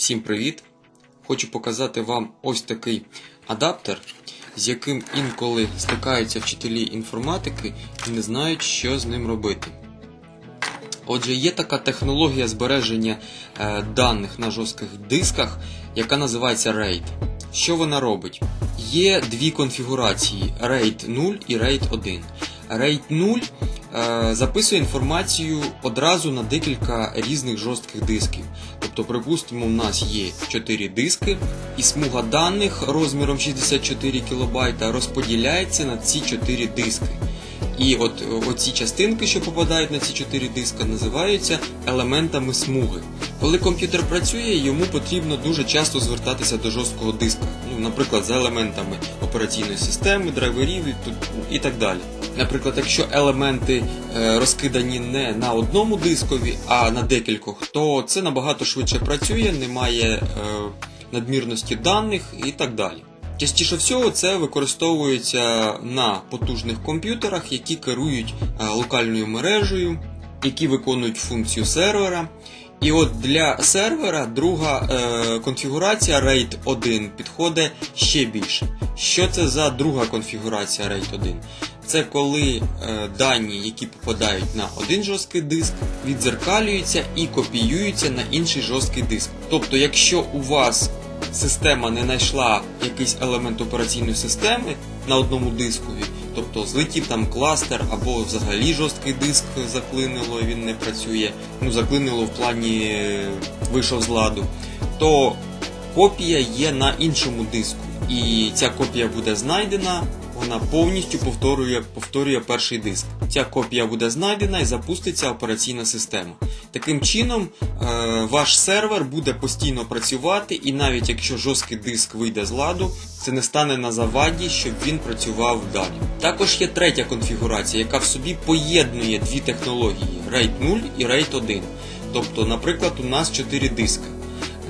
Всім привіт! Хочу показати вам ось такий адаптер, з яким інколи стикаються вчителі інформатики і не знають, що з ним робити. Отже, є така технологія збереження е, даних на жорстких дисках, яка називається RAID. Що вона робить? Є дві конфігурації RAID 0 і RAID 1. RAID 0 е, записує інформацію одразу на декілька різних жорстких дисків. Тобто, припустимо, в нас є 4 диски, і смуга даних розміром 64 кБ розподіляється на ці 4 диски. І от оці частинки, що попадають на ці 4 диска, називаються елементами смуги. Коли комп'ютер працює, йому потрібно дуже часто звертатися до жорсткого диска, ну, наприклад, за елементами операційної системи, драйверів і так далі. Наприклад, якщо елементи е, розкидані не на одному дискові, а на декількох, то це набагато швидше працює, немає е, надмірності даних і так далі. Частіше всього це використовується на потужних комп'ютерах, які керують е, локальною мережею, які виконують функцію сервера. І от для сервера друга е, конфігурація RAID 1 підходить ще більше. Що це за друга конфігурація RAID 1? Це коли е, дані, які попадають на один жорсткий диск, відзеркалюються і копіюються на інший жорсткий диск. Тобто, якщо у вас система не знайшла якийсь елемент операційної системи на одному дискові, тобто злетів там кластер або взагалі жорсткий диск заклинило, він не працює, ну заклинило в плані е, вийшов з ладу, то копія є на іншому диску. І ця копія буде знайдена, вона повністю повторює, повторює перший диск. Ця копія буде знайдена і запуститься операційна система. Таким чином, е, ваш сервер буде постійно працювати, і навіть якщо жорсткий диск вийде з ладу, це не стане на заваді, щоб він працював далі. Також є третя конфігурація, яка в собі поєднує дві технології RAID 0 і RAID 1. Тобто, наприклад, у нас 4 диски.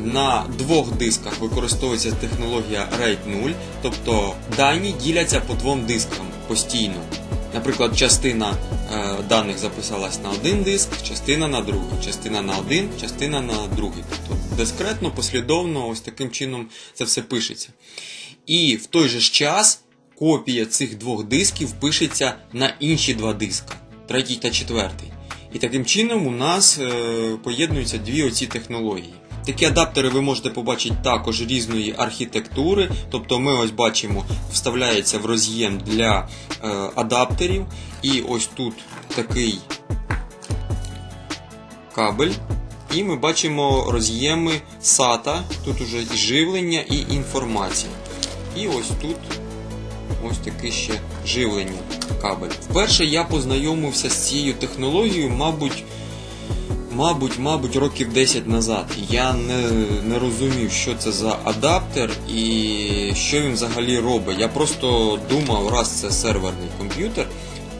На двох дисках використовується технологія RAID 0, тобто дані діляться по двом дискам постійно. Наприклад, частина е, даних записалась на один диск, частина на другий, частина на один, частина на другий. Тобто дискретно, послідовно, ось таким чином це все пишеться. І в той же час копія цих двох дисків пишеться на інші два диска, третій та четвертий. І таким чином у нас е, поєднуються дві оці технології. Такі адаптери ви можете побачити також різної архітектури. Тобто ми ось бачимо, вставляється в роз'єм для е, адаптерів. І ось тут такий кабель. І ми бачимо роз'єми SATA, тут уже і живлення і інформація. І ось тут ось таке ще живлення кабель. Вперше я познайомився з цією технологією, мабуть, мабуть, мабуть, років 10 назад. Я не, не розумів, що це за адаптер і що він взагалі робить. Я просто думав, раз це серверний комп'ютер,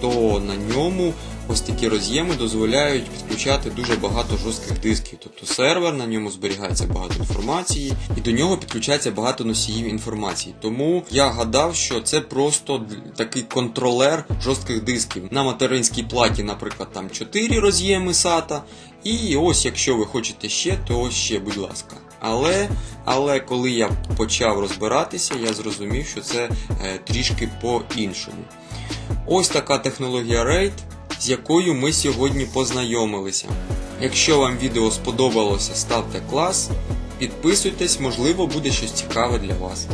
то на ньому ось такі роз'єми дозволяють підключати дуже багато жорстких дисків. Тобто сервер, на ньому зберігається багато інформації, і до нього підключається багато носіїв інформації. Тому я гадав, що це просто такий контролер жорстких дисків. На материнській платі, наприклад, там 4 роз'єми SATA, і ось якщо ви хочете ще, то ще, будь ласка. Але, але коли я почав розбиратися, я зрозумів, що це е, трішки по-іншому. Ось така технологія RAID, з якою ми сьогодні познайомилися. Якщо вам відео сподобалося, ставте клас, підписуйтесь, можливо, буде щось цікаве для вас.